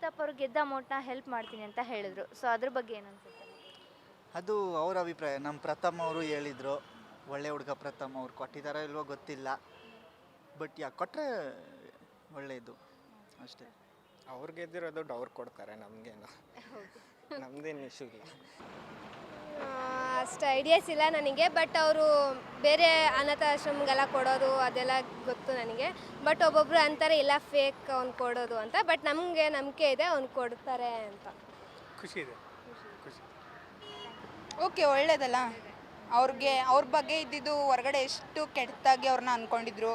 ಪ್ರತಾಪ್ ಅವರು ಗೆದ್ದ ಅಮೌಂಟ್ನ ಹೆಲ್ಪ್ ಮಾಡ್ತೀನಿ ಅಂತ ಹೇಳಿದ್ರು. ಸೊ ಅದ್ರ ಬಗ್ಗೆ ಏನು ಅನ್ಸುತ್ತೆ? ಅದು ಅವ್ರ ಅಭಿಪ್ರಾಯ. ನಮ್ಮ ಪ್ರಥಮ್ ಅವರು ಹೇಳಿದರು ಒಳ್ಳೆ ಹುಡುಗ ಪ್ರಥಮ್ ಅವ್ರು ಕೊಟ್ಟಿದ್ದಾರೋ ಇಲ್ವೋ ಗೊತ್ತಿಲ್ಲ. ಬಟ್ ಯಾಕೆ ಕೊಟ್ಟರೆ ಒಳ್ಳೆಯದು ಅಷ್ಟೇ. ಅವ್ರು ಗೆದ್ದಿರೋ ದುಡ್ಡು ಅವ್ರು ಕೊಡ್ತಾರೆ ನಮಗೇನು. ನಮ್ದೇನು ಇಶ್ಯೂ ಇಲ್ಲ. ಅಷ್ಟು ಐಡಿಯಾಸ್ ಇಲ್ಲ ನನಗೆ ಬಟ್ ಅವರು ಬೇರೆ ಅನಾಥಾಶ್ರಮಗೆಲ್ಲ ಕೊಡೋದು ಅದೆಲ್ಲ ಗೊತ್ತು ನನಗೆ. ಬಟ್ ಒಬ್ಬೊಬ್ರು ಅಂತಾರೆ ಇಲ್ಲ ಫೇಕ್ ಅವ್ನು ಕೊಡೋದು ಅಂತ. ಬಟ್ ನಮಗೆ ನಂಬಿಕೆ ಇದೆ ಅವ್ನು ಕೊಡ್ತಾರೆ ಅಂತ. ಖುಷಿ ಇದೆ. ಖುಷಿ ಓಕೆ ಒಳ್ಳೇದಲ್ಲ? ಅವ್ರಿಗೆ ಅವ್ರ ಬಗ್ಗೆ ಇದ್ದಿದ್ದು ಹೊರಗಡೆ ಎಷ್ಟು ಕೆಟ್ಟದಾಗಿ ಅವ್ರನ್ನ ಅಂದ್ಕೊಂಡಿದ್ರು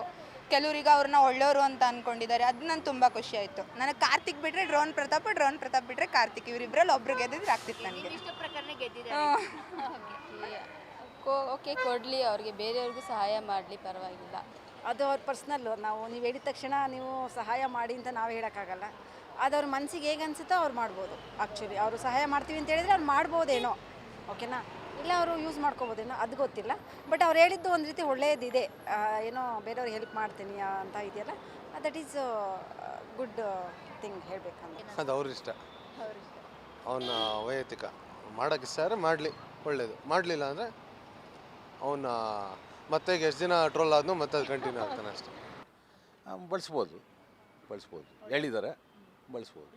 ಕೆಲವ್ರಿಗೆ ಅವ್ರನ್ನ ಒಳ್ಳೆಯವರು ಅಂತ ಅಂದ್ಕೊಂಡಿದ್ದಾರೆ ಅದು ನಂಗೆ ತುಂಬ ಖುಷಿ ಆಯಿತು. ನನಗೆ ಕಾರ್ತಿಕ್ ಬಿಟ್ಟರೆ ಡ್ರೋನ್ ಪ್ರತಾಪ್ ಡ್ರೋನ್ ಪ್ರತಾಪ್ ಬಿಟ್ಟರೆ ಕಾರ್ತಿಕ್. ಇವರಿಬ್ಬರಲ್ಲಿ ಒಬ್ರು ಗೆದ್ದಿದ್ರೆ ಆಗ್ತಿತ್ತು ನನಗೆ. ಇಷ್ಟ ಓಕೆ. ಕೊಡಲಿ ಅವ್ರಿಗೆ. ಬೇರೆಯವ್ರಿಗೂ ಸಹಾಯ ಮಾಡಲಿ ಪರವಾಗಿಲ್ಲ. ಅದು ಅವ್ರ ಪರ್ಸ್ನಲ್ಲು ನಾವು ನೀವು ಹೇಳಿದ ತಕ್ಷಣ ನೀವು ಸಹಾಯ ಮಾಡಿ ಅಂತ ನಾವು ಹೇಳೋಕ್ಕಾಗಲ್ಲ. ಅದು ಅವ್ರ ಮನಸ್ಸಿಗೆ ಹೇಗೆ ಅನಿಸುತ್ತೋ ಅವ್ರು ಮಾಡ್ಬೋದು ಆ್ಯಕ್ಚುಲಿ ಅವರು ಸಹಾಯ ಮಾಡ್ತೀವಿ ಅಂತ ಹೇಳಿದ್ರೆ ಅವ್ರು ಮಾಡ್ಬೋದೇನೋ. ಓಕೆನಾ? ಇಲ್ಲ ಅವರು ಯೂಸ್ ಮಾಡ್ಕೋಬೋದೇನೋ ಅದು ಗೊತ್ತಿಲ್ಲ. ಬಟ್ ಅವ್ರು ಹೇಳಿದ್ದು ಒಂದು ರೀತಿ ಒಳ್ಳೆಯದಿದೆ ಏನೋ ಬೇರೆಯವ್ರಿಗೆ ಹೆಲ್ಪ್ ಮಾಡ್ತೀನಿ ಅಂತ ಇದೆಯಲ್ಲ? ದಟ್ ಈಸ್ ಗುಡ್ ಥಿಂಗ್ ಹೇಳಬೇಕಂದ್ರೆ ಅದು ಅವ್ರ ಇಷ್ಟ. ಅವನ ವೈಯಕ್ತಿಕ. ಮಾಡೋಕ್ಕೆ ಸರ್ ಮಾಡಲಿ ಒಳ್ಳೇದು. ಮಾಡಲಿಲ್ಲ ಅಂದರೆ ಅವನ ಮತ್ತೆ ಎಷ್ಟು ದಿನ ಟ್ರೋಲ್ ಆದ್ನೋ ಮತ್ತೆ ಅದು ಕಂಟಿನ್ಯೂ ಆಗ್ತಾನೆ ಅಷ್ಟೇ. ಬಳಸ್ಬೋದು. ಬಳಸ್ಬೋದು. ಹೇಳಿದ್ದಾರೆ. ಬಳಸ್ಬೋದು.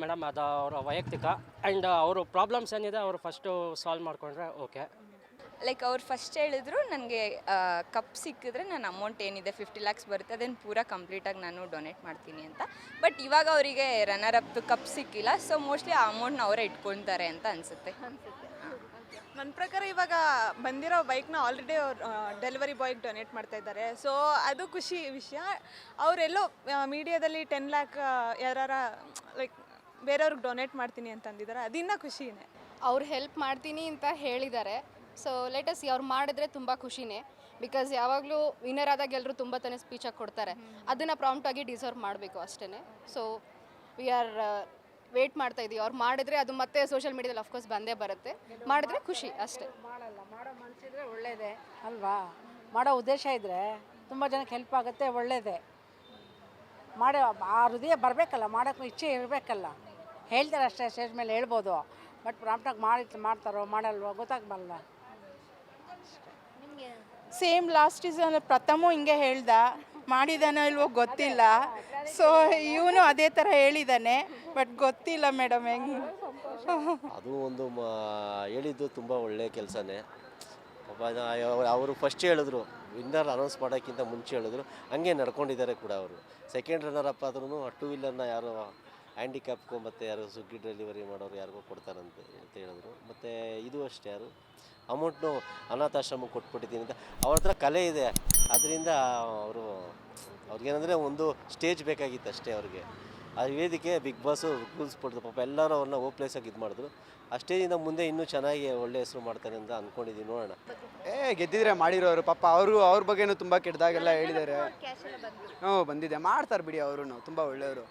ಮೇಡಮ್ ಅದು ಅವರ ವೈಯಕ್ತಿಕ ಆ್ಯಂಡ್ ಅವರು ಪ್ರಾಬ್ಲಮ್ಸ್ ಏನಿದೆ ಅವರು ಫಸ್ಟು ಸಾಲ್ವ್ ಮಾಡಿಕೊಂಡ್ರೆ ಓಕೆ ಲೈಕ್ ಅವ್ರು ಫಸ್ಟ್ ಹೇಳಿದ್ರು ನನಗೆ ಕಪ್ ಸಿಕ್ಕಿದ್ರೆ ನನ್ನ ಅಮೌಂಟ್ ಏನಿದೆ ಫಿಫ್ಟಿ ಲ್ಯಾಕ್ಸ್ ಬರುತ್ತೆ ಅದನ್ನು ಪೂರಾ ಕಂಪ್ಲೀಟಾಗಿ ನಾನು ಡೊನೇಟ್ ಮಾಡ್ತೀನಿ ಅಂತ. ಬಟ್ ಇವಾಗ ಅವರಿಗೆ ರನ್ನರ್ ಅಪ್ ಕಪ್ ಸಿಕ್ಕಿಲ್ಲ ಸೊ ಮೋಸ್ಟ್ಲಿ ಆ ಅಮೌಂಟ್ನ ಅವರೇ ಇಟ್ಕೊಳ್ತಾರೆ ಅಂತ ಅನಿಸುತ್ತೆ. ನನ್ನ ಪ್ರಕಾರ ಇವಾಗ ಬಂದಿರೋ ಬೈಕ್ನ ಆಲ್ರೆಡಿ ಅವ್ರು ಡೆಲಿವರಿ ಬಾಯ್ಗೆ ಡೊನೇಟ್ ಮಾಡ್ತಾ ಇದ್ದಾರೆ. ಸೊ ಅದು ಖುಷಿ ವಿಷಯ. ಅವರೆಲ್ಲೋ ಮೀಡಿಯಾದಲ್ಲಿ ಟೆನ್ ಲ್ಯಾಕ್ ಯಾರ ಲೈಕ್ ಬೇರೆಯವ್ರಿಗೆ ಡೊನೇಟ್ ಮಾಡ್ತೀನಿ ಅಂತ ಅಂದಿದ್ದಾರೆ. ಅದಿನ್ನ ಖುಷಿನೇ. ಅವ್ರು ಹೆಲ್ಪ್ ಮಾಡ್ತೀನಿ ಅಂತ ಹೇಳಿದ್ದಾರೆ. ಸೊ ಲೇಟಸ್ ಅವ್ರು ಮಾಡಿದ್ರೆ ತುಂಬ ಖುಷಿನೇ. ಬಿಕಾಸ್ ಯಾವಾಗಲೂ ವಿನ್ನರ್ ಆದಾಗ ಎಲ್ಲರೂ ತುಂಬ ತಾನೇ ಸ್ಪೀಚಾಗಿ ಕೊಡ್ತಾರೆ. ಅದನ್ನು ಪ್ರಾಂಪ್ಟಾಗಿ ಡಿಸರ್ವ್ ಮಾಡಬೇಕು ಅಷ್ಟೇ ಸೊ ವಿ ಆರ್ ವೇಟ್ ಮಾಡ್ತಾ ಇದೀವಿ. ಅವ್ರು ಮಾಡಿದ್ರೆ ಅದು ಮತ್ತೆ ಸೋಷಿಯಲ್ ಮೀಡಿಯಾದಲ್ಲಿ ಅಫ್ಕೋರ್ಸ್ ಬಂದೇ ಬರುತ್ತೆ. ಮಾಡಿದ್ರೆ ಖುಷಿ ಅಷ್ಟೇ. ಮಾಡಲ್ಲ ಮಾಡೋ ಮನಸ್ಸಿದ್ರೆ ಒಳ್ಳೇದೇ ಅಲ್ವಾ? ಮಾಡೋ ಉದ್ದೇಶ ಇದ್ದರೆ ತುಂಬ ಜನಕ್ಕೆ ಹೆಲ್ಪ್ ಆಗುತ್ತೆ ಒಳ್ಳೇದೇ. ಮಾಡೋ ಆ ಹೃದಯ ಬರಬೇಕಲ್ಲ ಮಾಡೋಕ್ಕೂ ಇಚ್ಛೆ ಇರಬೇಕಲ್ಲ. ಹೇಳ್ತಾರೆ ಅಷ್ಟೇ ಸ್ಟೇಜ್ ಮೇಲೆ ಹೇಳ್ಬೋದು. ಬಟ್ ಪ್ರಾಂಪ್ಟಾಗಿ ಮಾಡಿ ಮಾಡ್ತಾರೋ ಮಾಡಲ್ವೋ ಗೊತ್ತಾಗಬಲ್ಲ. ಸೇಮ್ ಲಾಸ್ಟ್ ಸೀಸನ್ ಪ್ರಥಮ ಹಿಂಗೆ ಹೇಳ್ದ. ಮಾಡಿದಾನೋ ಇಲ್ವೋ ಗೊತ್ತಿಲ್ಲ. ಸೊ ಇವನು ಅದೇ ಥರ ಹೇಳಿದ್ದಾನೆ ಬಟ್ ಗೊತ್ತಿಲ್ಲ ಮೇಡಮ್ ಹೆಂಗೆ. ಅದು ಒಂದು ಹೇಳಿದ್ದು ತುಂಬ ಒಳ್ಳೆಯ ಕೆಲಸನೇ. ಅವರು ಫಸ್ಟ್ ಹೇಳಿದ್ರು ವಿನ್ನರ್ ಅನೌನ್ಸ್ ಮಾಡೋಕ್ಕಿಂತ ಮುಂಚೆ ಹೇಳಿದ್ರು, ಹಂಗೆ ನಡ್ಕೊಂಡಿದ್ದಾರೆ ಕೂಡ ಅವರು. ಸೆಕೆಂಡ್ ರನ್ನರ್ ಅಪ್ ಆದ್ರೂ ಟೂ ವೀಲರ್ನ ಯಾರೋ ಹ್ಯಾಂಡಿಕ್ಯಾಪ್ಗೂ ಮತ್ತು ಯಾರು ಸ್ವಿಗ್ಗಿ ಡೆಲಿವರಿ ಮಾಡೋರು ಯಾರಿಗೂ ಕೊಡ್ತಾರಂತೆ ಅಂತ ಹೇಳಿದ್ರು. ಮತ್ತು ಇದು ಅಷ್ಟೇ ಯಾರು? ಅಮೌಂಟ್ನು ಅನಾಥಾಶ್ರಮಕ್ಕೆ ಕೊಟ್ಬಿಟ್ಟಿದ್ದೀನಿ ಅಂತ. ಅವ್ರ ಹತ್ರ ಕಲೆ ಇದೆ. ಅದರಿಂದ ಅವರು ಅವ್ರಿಗೇನಂದರೆ ಒಂದು ಸ್ಟೇಜ್ ಬೇಕಾಗಿತ್ತು ಅಷ್ಟೇ ಅವ್ರಿಗೆ. ಆ ವೇದಿಕೆ ಬಿಗ್ ಬಾಸು ಕೂರಿಸ್ಬಿಡ್ತು ಪಾಪ ಎಲ್ಲರೂ ಅವ್ರನ್ನ ಓ ಪ್ಲೇಸಾಗಿ ಇದು ಮಾಡಿದ್ರು ಆ ಸ್ಟೇಜಿಂದ ಮುಂದೆ ಇನ್ನೂ ಚೆನ್ನಾಗಿ ಒಳ್ಳೆ ಹೆಸರು ಮಾಡ್ತಾರೆ ಅಂತ ಅಂದ್ಕೊಂಡಿದ್ದೀನಿ ನೋಡೋಣ. ಏ ಗೆದ್ದಿದ್ರೆ ಮಾಡಿರೋರು ಪಾಪ ಅವರು ಅವ್ರ ಬಗ್ಗೆನೂ ತುಂಬ ಕೆಟ್ಟದಾಗೆಲ್ಲ ಹೇಳಿದ್ದಾರೆ. ಹ್ಞೂ ಬಂದಿದೆ. ಮಾಡ್ತಾರೆ ಬಿಡಿ ಅವರು ತುಂಬ ಒಳ್ಳೆಯವರು.